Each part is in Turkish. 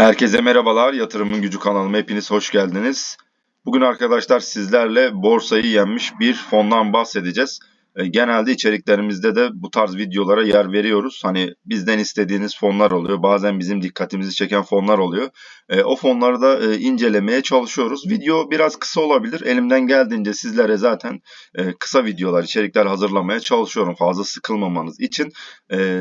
Herkese merhabalar. Yatırımın Gücü kanalıma hepiniz hoş geldiniz. Bugün arkadaşlar sizlerle borsayı yenmiş bir fondan bahsedeceğiz. E, Genelde içeriklerimizde de bu tarz videolara yer veriyoruz. Hani bizden istediğiniz fonlar oluyor. Bazen bizim dikkatimizi çeken fonlar oluyor. E, O fonları da e, incelemeye çalışıyoruz. Video biraz kısa olabilir. Elimden geldiğince sizlere zaten kısa videolar, içerikler hazırlamaya çalışıyorum. Fazla sıkılmamanız için.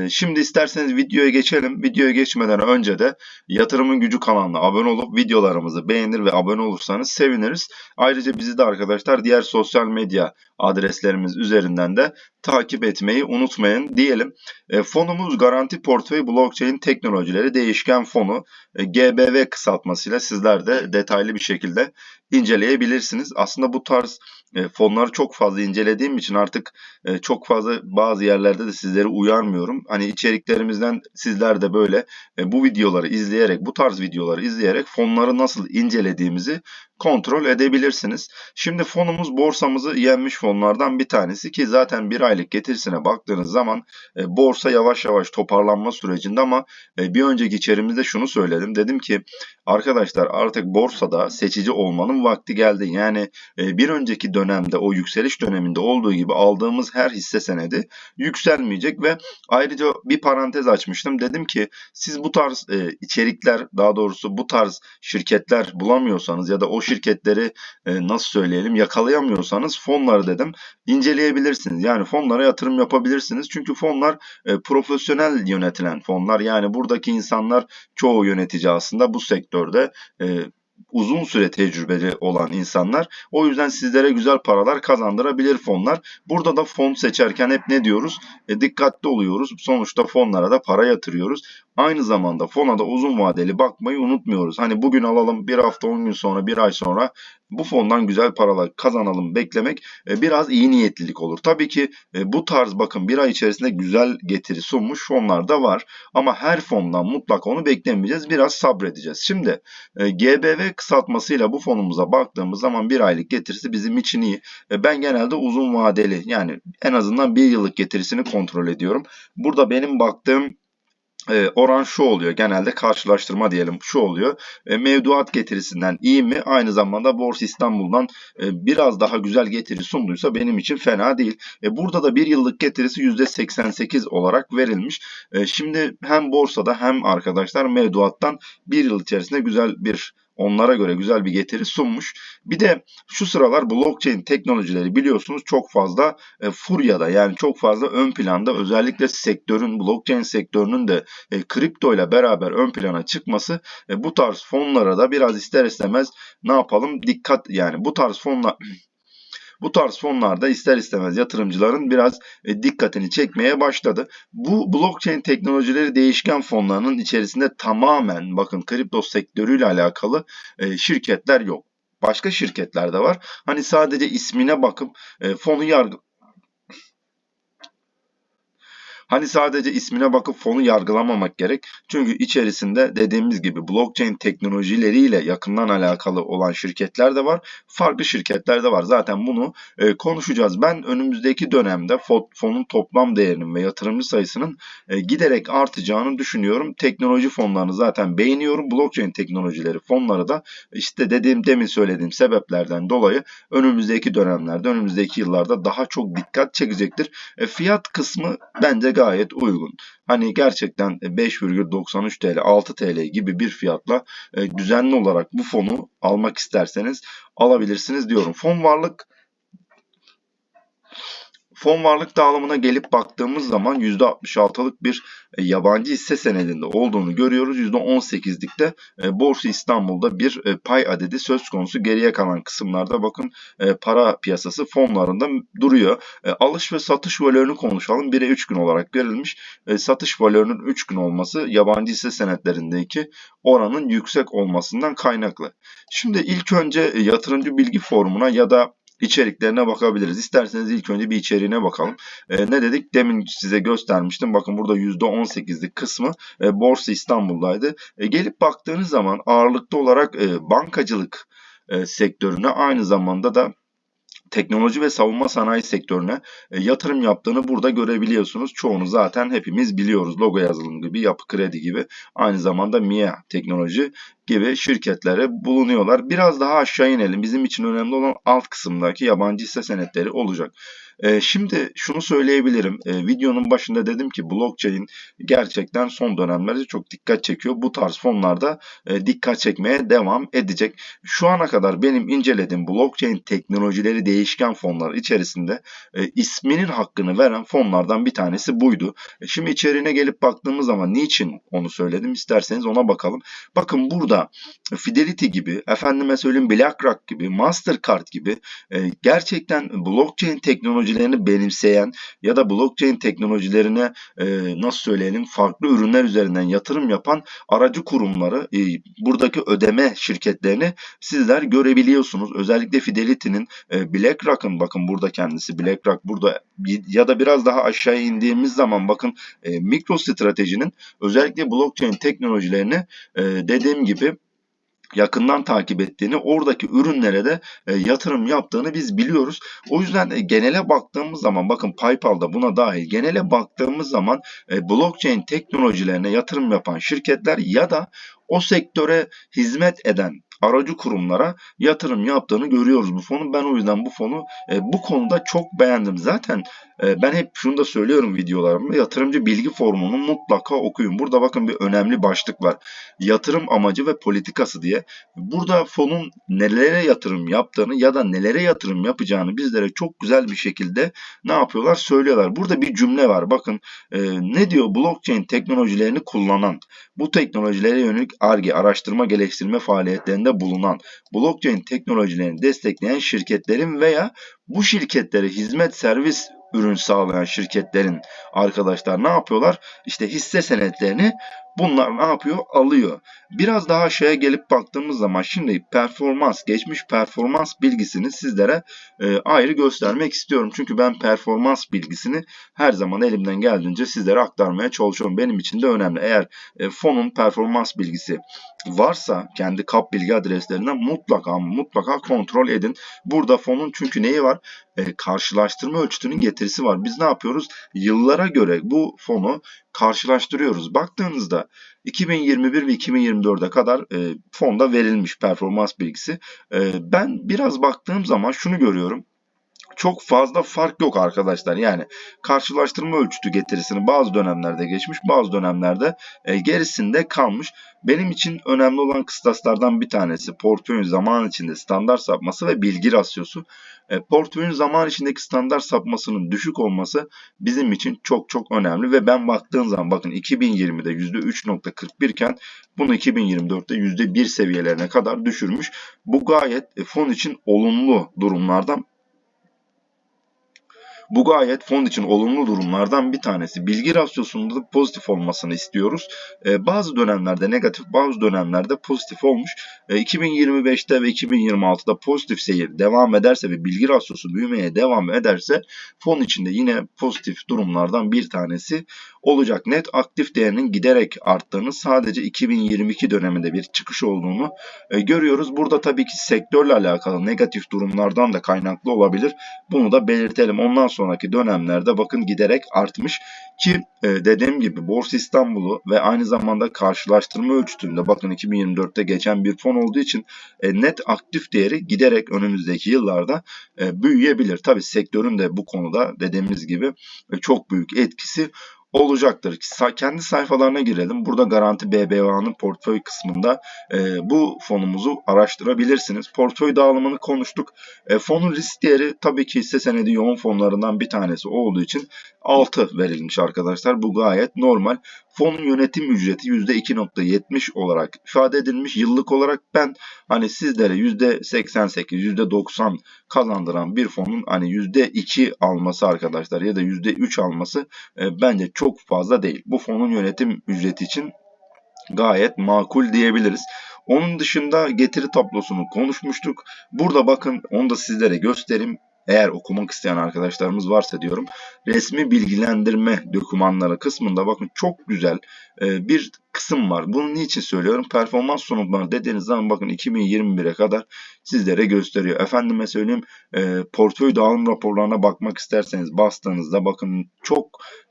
Şimdi isterseniz videoya geçelim. Videoya geçmeden önce de Yatırımın Gücü kanalına abone olup videolarımızı beğenir ve abone olursanız seviniriz. Ayrıca bizi de arkadaşlar diğer sosyal medya adreslerimiz üzerinden de takip etmeyi unutmayın diyelim. E, fonumuz Garanti Portföy Blockchain Teknolojileri Değişken Fonu e, GBV kısaltmasıyla sizler de detaylı bir şekilde inceleyebilirsiniz. Aslında bu tarz e, fonları çok fazla incelediğim için artık e, çok fazla bazı yerlerde de sizleri uyarmıyorum. Hani içeriklerimizden sizler de böyle e, bu videoları izleyerek, bu tarz videoları izleyerek fonları nasıl incelediğimizi kontrol edebilirsiniz. Şimdi fonumuz borsamızı yenmiş fonlardan bir tanesi ki zaten bir aylık getirisine baktığınız zaman e, borsa yavaş yavaş toparlanma sürecinde ama e, bir önceki içerimizde şunu söyledim. Dedim ki arkadaşlar artık borsada seçici olmanın vakti geldi. Yani bir önceki dönemde o yükseliş döneminde olduğu gibi aldığımız her hisse senedi yükselmeyecek ve ayrıca bir parantez açmıştım. Dedim ki siz bu tarz e, içerikler daha doğrusu bu tarz şirketler bulamıyorsanız ya da o şirketleri e, nasıl söyleyelim yakalayamıyorsanız fonları dedim inceleyebilirsiniz. Yani fonlara yatırım yapabilirsiniz. Çünkü fonlar e, profesyonel yönetilen fonlar. Yani buradaki insanlar çoğu yönetici aslında bu sektörde e, uzun süre tecrübeli olan insanlar. O yüzden sizlere güzel paralar kazandırabilir fonlar. Burada da fon seçerken hep ne diyoruz? E, dikkatli oluyoruz. Sonuçta fonlara da para yatırıyoruz. Aynı zamanda fona da uzun vadeli bakmayı unutmuyoruz. Hani bugün alalım bir hafta 10 gün sonra bir ay sonra bu fondan güzel paralar kazanalım beklemek e, biraz iyi niyetlilik olur. Tabii ki e, bu tarz bakın bir ay içerisinde güzel getiri sunmuş fonlar da var. Ama her fondan mutlaka onu beklemeyeceğiz. Biraz sabredeceğiz. Şimdi e, GBV kısaltmasıyla bu fonumuza baktığımız zaman bir aylık getirisi bizim için iyi. Ben genelde uzun vadeli yani en azından bir yıllık getirisini kontrol ediyorum. Burada benim baktığım e, oran şu oluyor. Genelde karşılaştırma diyelim şu oluyor. E, mevduat getirisinden iyi mi? Aynı zamanda Borsa İstanbul'dan e, biraz daha güzel getiri sunduysa benim için fena değil. E, burada da bir yıllık getirisi %88 olarak verilmiş. E, şimdi hem borsada hem arkadaşlar mevduattan bir yıl içerisinde güzel bir onlara göre güzel bir getiri sunmuş. Bir de şu sıralar blockchain teknolojileri biliyorsunuz çok fazla e, furyada yani çok fazla ön planda özellikle sektörün blockchain sektörünün de e, kripto ile beraber ön plana çıkması e, bu tarz fonlara da biraz ister istemez ne yapalım dikkat yani bu tarz fonlar bu tarz fonlarda ister istemez yatırımcıların biraz e, dikkatini çekmeye başladı. Bu blockchain teknolojileri değişken fonlarının içerisinde tamamen bakın kripto sektörüyle alakalı e, şirketler yok. Başka şirketler de var. Hani sadece ismine bakıp e, fonu yargı Hani sadece ismine bakıp fonu yargılamamak gerek. Çünkü içerisinde dediğimiz gibi blockchain teknolojileriyle yakından alakalı olan şirketler de var. Farklı şirketler de var. Zaten bunu e, konuşacağız. Ben önümüzdeki dönemde fonun toplam değerinin ve yatırımcı sayısının e, giderek artacağını düşünüyorum. Teknoloji fonlarını zaten beğeniyorum. Blockchain teknolojileri fonları da işte dediğim demin söylediğim sebeplerden dolayı önümüzdeki dönemlerde, önümüzdeki yıllarda daha çok dikkat çekecektir. E, fiyat kısmı bence gayet uygun. Hani gerçekten 5,93 TL, 6 TL gibi bir fiyatla e, düzenli olarak bu fonu almak isterseniz alabilirsiniz diyorum. Fon varlık Fon varlık dağılımına gelip baktığımız zaman %66'lık bir e, yabancı hisse senedinde olduğunu görüyoruz. %18'lik de e, Borsa İstanbul'da bir e, pay adedi söz konusu. Geriye kalan kısımlarda bakın para piyasası fonlarında duruyor. Alış ve satış valörünü konuşalım. 1'e 3 gün olarak verilmiş. Satış valörünün 3 gün olması yabancı hisse senetlerindeki oranın yüksek olmasından kaynaklı. Şimdi ilk önce yatırımcı bilgi formuna ya da içeriklerine bakabiliriz. İsterseniz ilk önce bir içeriğine bakalım. E, ne dedik? Demin size göstermiştim. Bakın burada %18'lik kısmı e, Borsa İstanbul'daydı. E, gelip baktığınız zaman ağırlıklı olarak e, bankacılık e, sektörüne aynı zamanda da teknoloji ve savunma sanayi sektörüne e, yatırım yaptığını burada görebiliyorsunuz. Çoğunu zaten hepimiz biliyoruz. Logo yazılım gibi, Yapı Kredi gibi, aynı zamanda MIA Teknoloji gibi şirketlere bulunuyorlar. Biraz daha aşağı inelim. Bizim için önemli olan alt kısımdaki yabancı hisse senetleri olacak. E, şimdi şunu söyleyebilirim. E, videonun başında dedim ki blockchain gerçekten son dönemlerde çok dikkat çekiyor. Bu tarz fonlarda e, dikkat çekmeye devam edecek. Şu ana kadar benim incelediğim blockchain teknolojileri değişken fonlar içerisinde e, isminin hakkını veren fonlardan bir tanesi buydu. E, şimdi içeriğine gelip baktığımız zaman niçin onu söyledim isterseniz ona bakalım. Bakın burada Fidelity gibi, efendime söyleyeyim BlackRock gibi, Mastercard gibi e, gerçekten blockchain teknolojilerini benimseyen ya da blockchain teknolojilerine e, nasıl söyleyelim farklı ürünler üzerinden yatırım yapan aracı kurumları, e, buradaki ödeme şirketlerini sizler görebiliyorsunuz. Özellikle Fidelity'nin, e, BlackRock'ın bakın burada kendisi BlackRock burada ya da biraz daha aşağıya indiğimiz zaman bakın e, MicroStrategy'nin özellikle blockchain teknolojilerini e, dediğim gibi yakından takip ettiğini, oradaki ürünlere de e, yatırım yaptığını biz biliyoruz. O yüzden e, genele baktığımız zaman bakın PayPal'da buna dahil genele baktığımız zaman e, blockchain teknolojilerine yatırım yapan şirketler ya da o sektöre hizmet eden aracı kurumlara yatırım yaptığını görüyoruz bu fonu. Ben o yüzden bu fonu e, bu konuda çok beğendim. Zaten e, ben hep şunu da söylüyorum videolarımda yatırımcı bilgi formunu mutlaka okuyun. Burada bakın bir önemli başlık var. Yatırım amacı ve politikası diye. Burada fonun nelere yatırım yaptığını ya da nelere yatırım yapacağını bizlere çok güzel bir şekilde ne yapıyorlar söylüyorlar. Burada bir cümle var. Bakın e, ne diyor blockchain teknolojilerini kullanan bu teknolojilere yönelik ARGE araştırma geliştirme faaliyetlerinde bulunan blockchain teknolojilerini destekleyen şirketlerin veya bu şirketlere hizmet servis ürün sağlayan şirketlerin arkadaşlar ne yapıyorlar? İşte hisse senetlerini bunlar ne yapıyor? Alıyor. Biraz daha aşağıya gelip baktığımız zaman şimdi performans, geçmiş performans bilgisini sizlere e, ayrı göstermek istiyorum. Çünkü ben performans bilgisini her zaman elimden geldiğince sizlere aktarmaya çalışıyorum. Benim için de önemli. Eğer e, fonun performans bilgisi varsa kendi kap bilgi adreslerinden mutlaka mutlaka kontrol edin. Burada fonun çünkü neyi var? E, karşılaştırma ölçütünün getirisi var. Biz ne yapıyoruz? Yıllara göre bu fonu karşılaştırıyoruz. Baktığınızda 2021 ve 2024'e kadar e, fonda verilmiş performans bilgisi. E, ben biraz baktığım zaman şunu görüyorum çok fazla fark yok arkadaşlar. Yani karşılaştırma ölçütü getirisini bazı dönemlerde geçmiş, bazı dönemlerde e, gerisinde kalmış. Benim için önemli olan kıstaslardan bir tanesi portföyün zaman içinde standart sapması ve bilgi rasyosu. E, portföyün zaman içindeki standart sapmasının düşük olması bizim için çok çok önemli ve ben baktığım zaman bakın 2020'de %3.41 iken bunu 2024'te %1 seviyelerine kadar düşürmüş. Bu gayet e, fon için olumlu durumlardan bu gayet fon için olumlu durumlardan bir tanesi. Bilgi rasyosunda da pozitif olmasını istiyoruz. E, bazı dönemlerde negatif, bazı dönemlerde pozitif olmuş. E, 2025'te ve 2026'da pozitif seyir devam ederse ve bilgi rasyosu büyümeye devam ederse fon içinde yine pozitif durumlardan bir tanesi olacak. Net aktif değerinin giderek arttığını sadece 2022 döneminde bir çıkış olduğunu e, görüyoruz. Burada tabii ki sektörle alakalı negatif durumlardan da kaynaklı olabilir. Bunu da belirtelim. Ondan sonraki dönemlerde bakın giderek artmış ki e, dediğim gibi Borsa İstanbul'u ve aynı zamanda karşılaştırma ölçütünde bakın 2024'te geçen bir fon olduğu için e, net aktif değeri giderek önümüzdeki yıllarda büyüyebilir. Tabii sektörün de bu konuda dediğimiz gibi çok büyük etkisi olacaktır. Kendi sayfalarına girelim. Burada Garanti BBVA'nın portföy kısmında e, bu fonumuzu araştırabilirsiniz. Portföy dağılımını konuştuk. E, fonun risk değeri tabii ki hisse senedi yoğun fonlarından bir tanesi olduğu için 6 verilmiş arkadaşlar. Bu gayet normal. Fonun yönetim ücreti %2.70 olarak ifade edilmiş. Yıllık olarak ben hani sizlere %88, %90 kazandıran bir fonun hani %2 alması arkadaşlar ya da %3 alması e, bence çok fazla değil. Bu fonun yönetim ücreti için gayet makul diyebiliriz. Onun dışında getiri tablosunu konuşmuştuk. Burada bakın onu da sizlere göstereyim. Eğer okumak isteyen arkadaşlarımız varsa diyorum. Resmi bilgilendirme dokümanları kısmında bakın çok güzel e, bir kısım var. Bunu niçin söylüyorum? Performans sunumları dediğiniz zaman bakın 2021'e kadar sizlere gösteriyor. Efendime söyleyeyim e, portföy dağılım raporlarına bakmak isterseniz bastığınızda bakın çok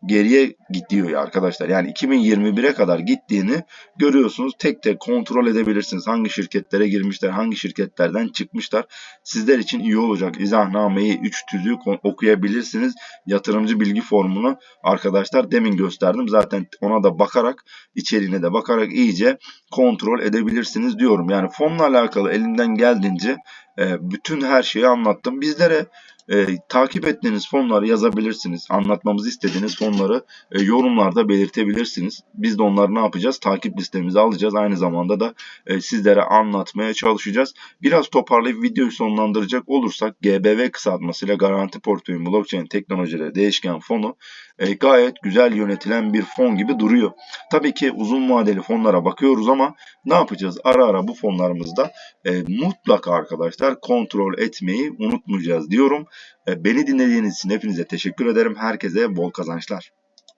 geriye gidiyor ya arkadaşlar. Yani 2021'e kadar gittiğini görüyorsunuz. Tek tek kontrol edebilirsiniz. Hangi şirketlere girmişler, hangi şirketlerden çıkmışlar. Sizler için iyi olacak. İzahnameyi, 3 tüzüğü okuyabilirsiniz. Yatırımcı bilgi formunu arkadaşlar demin gösterdim. Zaten ona da bakarak, içeriğine de bakarak iyice kontrol edebilirsiniz diyorum. Yani fonla alakalı elimden geldiğince e, bütün her şeyi anlattım. Bizlere e, takip ettiğiniz fonları yazabilirsiniz. Anlatmamızı istediğiniz fonları e, yorumlarda belirtebilirsiniz. Biz de onları ne yapacağız? Takip listemize alacağız. Aynı zamanda da e, sizlere anlatmaya çalışacağız. Biraz toparlayıp videoyu sonlandıracak olursak GBV kısaltmasıyla Garanti Portföyü Blockchain Teknolojileri Değişken Fonu e, gayet güzel yönetilen bir fon gibi duruyor. Tabii ki uzun vadeli fonlara bakıyoruz ama ne yapacağız? Ara ara bu fonlarımızda e, mutlaka arkadaşlar kontrol etmeyi unutmayacağız diyorum. E, beni dinlediğiniz için hepinize teşekkür ederim. Herkese bol kazançlar.